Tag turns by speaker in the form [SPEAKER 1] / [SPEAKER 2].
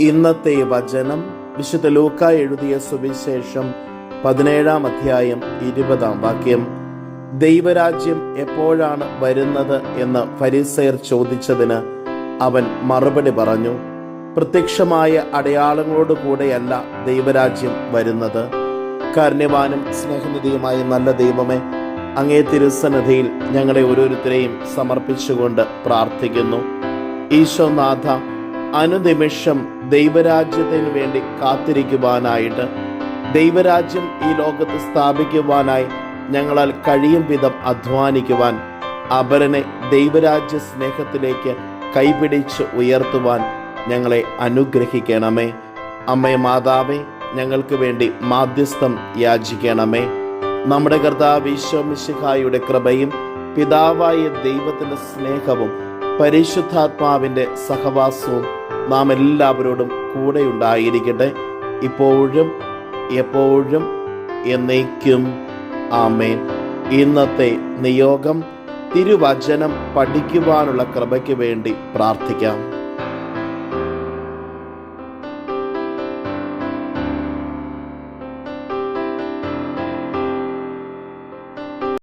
[SPEAKER 1] ഇന്നത്തെ വചനം വിശുദ്ധ ലൂക്ക എഴുതിയ സുവിശേഷം പതിനേഴാം അധ്യായം ഇരുപതാം വാക്യം. ദൈവരാജ്യം എപ്പോഴാണ് വരുന്നത് എന്ന് ഫരീസയർ ചോദിച്ചതിന് അവൻ മറുപടി പറഞ്ഞു പ്രത്യക്ഷമായ അടയാളങ്ങളോടുകൂടെയല്ല ദൈവരാജ്യം വരുന്നത്. കാരുണ്യവാനും സ്നേഹനിധിയുമായ നല്ല ദൈവമേ അങ്ങേ തിരുസന്നിധിയിൽ ഞങ്ങളെ ഓരോരുത്തരെയും സമർപ്പിച്ചുകൊണ്ട് പ്രാർത്ഥിക്കുന്നു. ഈശോനാഥ അനുനിമിഷം ദൈവരാജ്യത്തിന് വേണ്ടി കാത്തിരിക്കുവാനായിട്ട് ദൈവരാജ്യം ഈ ലോകത്ത് സ്ഥാപിക്കുവാനായി ഞങ്ങളാൽ കഴിയും വിധം അധ്വാനിക്കുവാൻ അപരനെ ദൈവരാജ്യ സ്നേഹത്തിലേക്ക് കൈപിടിച്ച് ഉയർത്തുവാൻ ഞങ്ങളെ അനുഗ്രഹിക്കണമേ. അമ്മേ മാതാവേ ഞങ്ങൾക്ക് വേണ്ടി മാധ്യസ്ഥം യാചിക്കണമേ. നമ്മുടെ കർത്താവ് ഈശോമിശിഹായുടെ കൃപയും പിതാവായ ദൈവത്തിന്റെ സ്നേഹവും പരിശുദ്ധാത്മാവിന്റെ സഹവാസവും നാം എല്ലാവരോടും കൂടെ ഉണ്ടായിരിക്കട്ടെ ഇപ്പോഴും എപ്പോഴും എന്നേക്കും. ആമേൻ. ഇന്നത്തെ നിയോഗം തിരുവചനം പഠിക്കുവാനുള്ള കൃപയ്ക്ക് വേണ്ടി പ്രാർത്ഥിക്കാം.